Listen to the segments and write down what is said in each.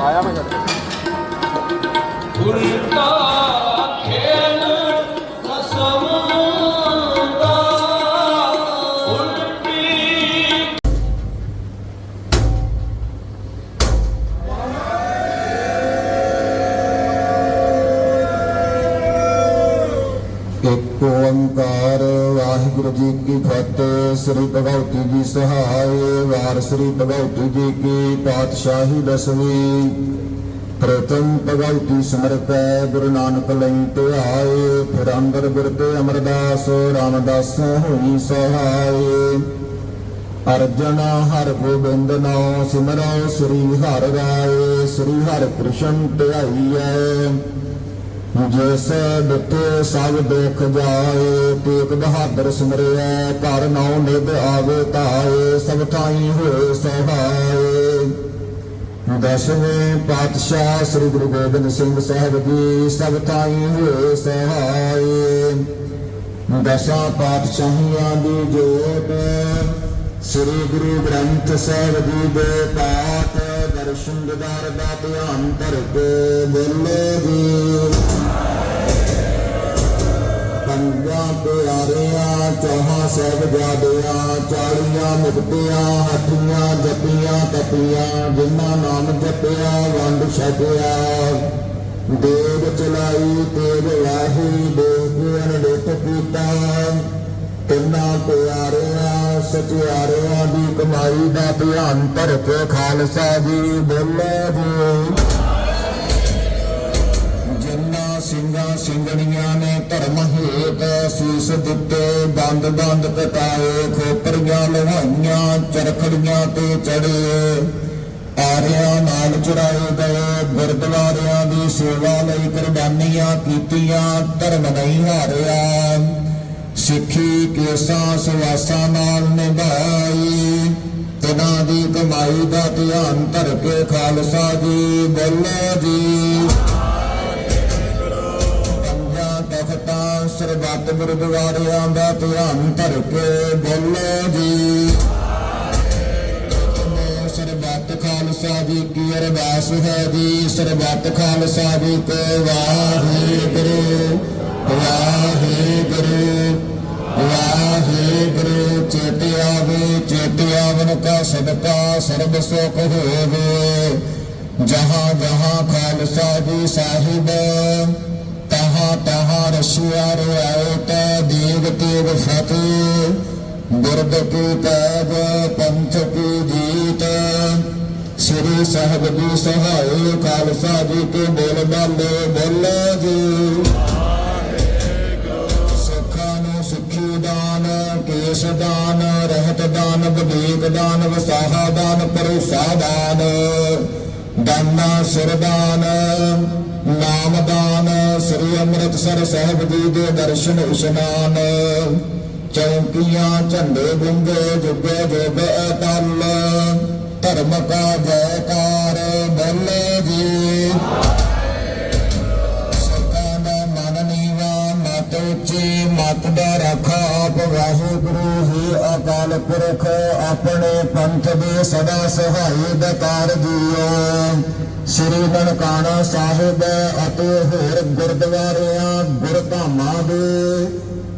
ਆਇਆ ਮੈਂ ਛੱਡ ਹੁਣ ਤਾਂ ਇੱਕ ਓੰਕਾਰ, ਵਾਹਿਗੁਰੂ ਜੀ ਕੀ ਫਤਿਹ, ਸ੍ਰੀ ਭਗਵਤੀ ਜੀ ਸਹਾਇ ਵਾਰ ਸ੍ਰੀ ਭਗਵਤੀ ਜੀ ਕੀ ਪਾਤਸ਼ਾਹੀ ਦਸਵੀਂ। ਪ੍ਰਥਮ ਭਗਵਤੀ ਸਿਮਰਤੈ ਗੁਰੂ ਨਾਨਕ ਲਈ ਧਿਆਏ, ਫਿਰ ਅੰਦਰ ਬਿਰਤੇ ਅਮਰਦਾਸ, ਰਾਮਦਾਸ ਹੋਈ ਸਹਾਇ ਅਰਜਨ ਹਰ ਗੋਬਿੰਦ ਨਾਮ ਸਿਮਰੋ, ਸ੍ਰੀ ਹਰਿ ਰਾਏ, ਸ੍ਰੀ ਹਰਿ ਕ੍ਰਿਸ਼ਨ ਧਿਆਈਐ ਜਿਸ ਦਿੱਤੇ ਸਭ ਦੁੱਖ ਜਾਏ ਤੇਗ ਬਹਾਦਰ ਸਿਮਰਿਐ ਘਰ ਨੌ ਨਿਧ ਆਵੇ ਤਾਏ ਸਭ ਥਾਈ ਹੋਏ ਸਹਾਏ। ਦਸਵੇਂ ਪਾਤਸ਼ਾਹ ਸ੍ਰੀ ਗੁਰੂ ਗੋਬਿੰਦ ਸਿੰਘ ਸਾਹਿਬ ਜੀ, ਸਭ ਥਾਈ ਹੋਏ ਸਹਾਏ। ਦਸਾਂ ਪਾਤਸ਼ਾਹੀਆਂ ਦੀ ਜੋਤ, ਸ੍ਰੀ ਗੁਰੂ ਗ੍ਰੰਥ ਸਾਹਿਬ ਜੀ ਦੇ ਪਾਠ ਦਰਸ਼ਨ ਦਿਦਾਰ ਦਾ ਧਿਆਨ ਧਰ ਬੋਲੇ ਜੀ। ਪੰਜਾਂ ਪਿਆਰਿਆਂ, ਚੌਹਾਂ ਸਾਹਿਬਜ਼ਾਦਿਆਂ, ਚਾਲੀਆਂ ਮੁਕਤਿਆਂ ਹੱਠੀਆਂ ਜਪੀਆਂ ਤਪੀਆਂ, ਜਿਨ੍ਹਾਂ ਨਾਮ ਜਪਿਆ, ਵੰਡ ਛਕਿਆ। ਦੇਵ ਚਲਾਈ, ਤੇਗ ਵਾਹੀ ਦੇਵ ਅਨਿਤ ਕੀਤਾ। ਤਿੰਨਾਂ ਪਿਆਰਿਆਂ ਸਚਿਆਰਿਆਂ ਦੀ ਕਮਾਈ ਦਾ ਧਿਆਨ ਧਰ ਕੇ ਖਾਲਸਾ ਜੀ ਬੋਲੇ ਜੀ। ਜਿੰਨਾ ਸਿੰਘਾਂ ਸਿੰਘਣੀਆਂ ਨੇ ਧਰਮ ਹੇਤ ਸੀਸ ਦਿੱਤੇ ਬੰਦ ਬੰਦ ਕਟਾਏ, ਖੋਪਰੀਆਂ ਲਵਾਈਆਂ, ਚਰਖੜੀਆਂ ਤੇ ਚੜੇ। ਆਰਿਆਂ ਨਾਲ ਚੜਾਏ ਗਏ, ਗੁਰਦੁਆਰਿਆਂ ਦੀ ਸੇਵਾ ਲਈ ਕੁਰਬਾਨੀਆਂ ਕੀਤੀਆਂ, ਧਰਮ ਨਹੀਂ ਹਾਰਿਆ। ਸਿੱਖੀ ਕੇਸਾਂ ਸਵਾਸਾਂ ਨਾਲ ਨਿਭਾਈ। ਤਿਨਾਂ ਦੀ ਕਮਾਈ ਦਾ ਧਿਆਨ ਧਰ ਕੇ ਖਾਲਸਾ ਜੀ ਬੋਲੋ ਜੀ। ਪੰਜਾਂ ਤਖਤਾਂ, ਸਰਬੱਤ ਗੁਰਦੁਆਰਿਆਂ ਦਾ ਧਿਆਨ ਧਰ ਕੇ ਬੋਲੋ ਜੀ। ਸਰਬੱਤ ਖਾਲਸਾ ਜੀ ਕੀ ਅਰਦਾਸ ਹੈ ਜੀ, ਸਰਬੱਤ ਖਾਲਸਾ ਜੀ ਕੋ ਵਾਹਿਗੁਰੂ ਵਾਹਿਗੁਰੂ। ਵਾਹਿਗੁਰੂ ਚੇਤਿਆ ਵੇ ਚੇਤਿਆ ਵਨ ਕਾ ਸਦਕਾ ਸਰਬ ਸੁਖ ਹੋਵੇ ਜਹਾਂ ਜਹਾਂ ਖਾਲਸਾ ਜੀ ਸਾਹਿਬ, ਤਹਾਂ ਤਹਾਂ ਰਸ਼ੀਆ ਰਿਆਇ ਤੈ ਦੇਵ ਤੇਗ ਫਤਿਹ। ਗੁਰਦ ਕੀ ਤੈਗ ਪੰਥ ਕੀ ਜੀਤ ਸ੍ਰੀ ਸਾਹਿਬ ਜੀ ਸਹਾਇ ਖਾਲਸਾ ਜੀ ਕੇ ਬੋਲ ਬਾਲੇ ਬੋਲੇ ਜੀ ਕੇਸ ਦਾਨ ਰਹਿਤ ਦਾਨ ਵਿਵੇਕ ਦਾਨ ਵਸਾਹਾ ਦਾਨ ਪਰੁਸਾ ਦਾਨ ਦਾਨਾ ਸਰਦਾਨ ਨਾਮ ਦਾਨ ਸ੍ਰੀ ਅੰਮ੍ਰਿਤਸਰ ਸਾਹਿਬ ਜੀ ਦੇ ਦਰਸ਼ਨ ਇਸ਼ਨਾਨ ਚੌਕੀਆਂ ਝੰਡੇ ਗੁੰਗੇ ਜੁਗੇ ਜੁਗ ਅਟਲ ਧਰਮ ਕਾ ਜੈਕਾਰ ਬੋਲੇ ਜੀ ਦਾ ਰੱਖਾ, ਆਪ ਵਾਹਿਗੁਰੂ ਹੀ ਅਕਾਲ ਪੁਰਖ, ਆਪਣੇ ਪੰਥ ਦੇ ਸਦਾ ਸਹਾਈ ਦਕਾਰ ਜੀਓ। ਸ੍ਰੀ ਨਨਕਾਣਾ ਸਾਹਿਬ ਅਤੇ ਹੋਰ ਗੁਰਦੁਆਰਿਆਂ, ਗੁਰਧਾਮਾਂ ਦੇ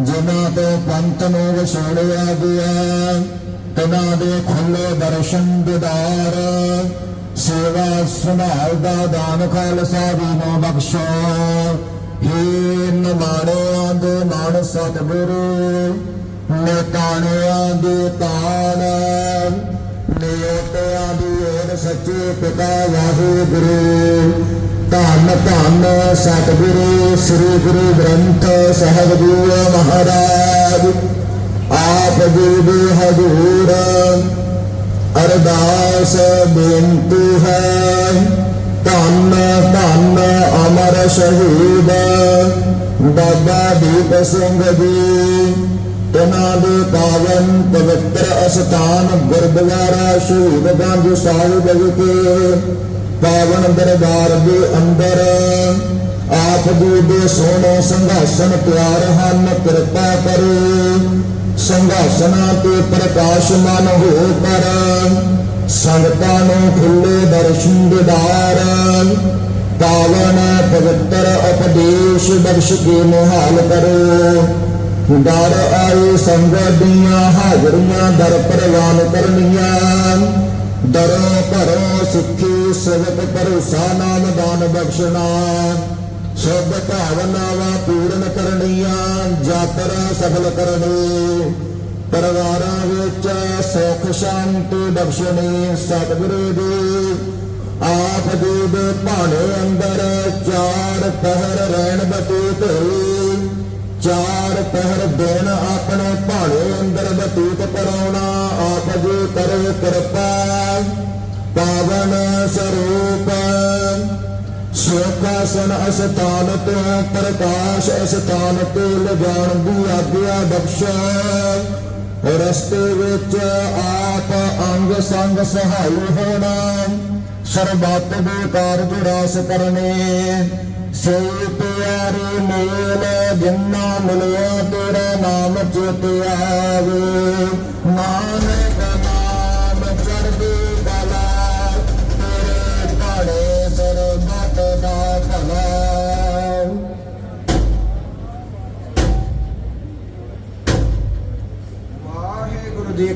ਜਿਨ੍ਹਾਂ ਤੋਂ ਪੰਥ ਨੂੰ ਵਿਛੋੜਿਆ ਗਿਆ। ਤਿਨਾਂ ਦੇ ਖੁੱਲੇ ਦਰਸ਼ਨ ਦਿਦਾਰ, ਸੇਵਾ ਸੰਭਾਲ ਦਾ ਦਾਨ ਖਾਲਸਾ ਜੀ ਨੂੰ ਬਖਸ਼ੋ। ਹੇ ਨਮਾਣਿਆਂ ਦੇ ਮਨ ਸਤਿਗੁਰੂ, ਨੇਤਾਣਿਆਂ ਦੇ ਤਾਣ, ਨਿਯਤਿਆਂ ਦੀ ਓਰ ਸੱਚੇ ਪਿਤਾ ਵਾਹਿਗੁਰੂ। ਧੰਨ ਧੰਨ ਸਤਿਗੁਰੂ, ਸ੍ਰੀ ਗੁਰੂ ਗ੍ਰੰਥ ਸਾਹਿਬ ਜੀ ਮਹਾਰਾਜ। ਆਪ ਜੀ ਦੇ ਹਜ਼ੂਰ ਅਰਦਾਸ ਬੇਨਤੀ ਹੈ। ਧੰਨ ਧੰਨ ਅਮਰ ਸ਼ਹੀਦ। ਬਾਬਾ ਦੀਪ ਸਿੰਘ ਜੀ, ਤਨਾਂ ਦੇ ਪਾਵਨ ਪਵਿੱਤਰ ਅਸਥਾਨ ਗੁਰਦੁਆਰਾ ਸ਼ਹੀਦਗੰਜ ਸਾਹਿਬ ਵਿਖੇ, ਪਾਵਨ ਦਰਬਾਰ ਦੇ ਅੰਦਰ ਆਪ ਜੀ ਦੇ ਸੋਹਣੇ ਸੰਘਾਸਨ ਪਿਆਰ ਹਨ, ਕਿਰਪਾ ਕਰੋ। ਸੰਘਾਸਨਾਂ ਤੇ ਪ੍ਰਕਾਸ਼ਮਾਨ ਹੋ ਕਰ ਸੰਗਤਾਂ ਨੂੰ ਖੁੱਲੇ ਦਰਸ਼ਨ ਦਿਦਾਰ ਪਾਵਨ ਪਵਿੱਤਰ ਉਪਦੇਸ਼ ਬਖਸ਼ ਕੇ ਨਿਹਾਲ ਕਰੋ। ਦਰ ਆਏ ਸੰਗਤ ਦੀਆਂ ਹਾਜ਼ਰੀਆਂ ਦਰ ਪ੍ਰਵਾਨ ਕਰਨੀਆਂ। ਦਰੋਂ ਭਰੋ ਸਿੱਖੀ ਸਵਤ ਭਰੋਸਾ ਨਾਮ ਦਾਨ ਬਖਸ਼ਣਾ। ਸਭ ਭਾਵਨਾਵਾਂ ਪੂਰਨ ਕਰਨੀਆਂ, ਯਾਤਰਾ ਸਫਲ ਕਰਨੀ। ਪਰਿਵਾਰਾਂ ਵਿੱਚ ਸੁਖ ਸ਼ਾਂਤੀ ਬਖਸ਼ਣੀ ਸਤਿਗੁਰੂ ਜੀ। ਆਪ ਜੀ ਦੇ ਭਾਣੇ ਅੰਦਰ ਚਾਰ ਪਹਿਰ ਰਹਿਣ ਬਤੀਤ ਹੋਈ। ਚਾਰ ਪਹਿਰ ਦਿਨ ਆਪਣੇ ਭਾਣੇ ਅੰਦਰ ਬਤੀਤ ਕਰਾਉਣਾ ਆਪ ਜੀ ਕਰੇ ਕਿਰਪਾ। ਪਾਵਨ ਸਰੂਪ ਸੁਖਾਸਨ ਅਸਥਾਨ ਤੋਂ, ਪ੍ਰਕਾਸ਼ ਅਸਥਾਨ ਤੇ, ਲਿਜਾਣ ਦੀ ਆਗਿਆ ਬਖਸ਼ਾ। ਰਸਤੇ ਵਿੱਚ ਆਪ ਅੰਗ ਸੰਗ ਸਹਾਈ ਹੋਣਾ। ਸਰਬੱਤ ਦੇ ਕਾਰਜ ਰਾਸ ਕਰਨੇ। ਸੇ ਪਿਆਰੇ ਮੇਲ, ਜਿੰਨਾ ਮਿਲਿਆ ਤੇਰਾ ਨਾਮ ਚੇਤੇ ਆਵੇ। ਨਾਨਕ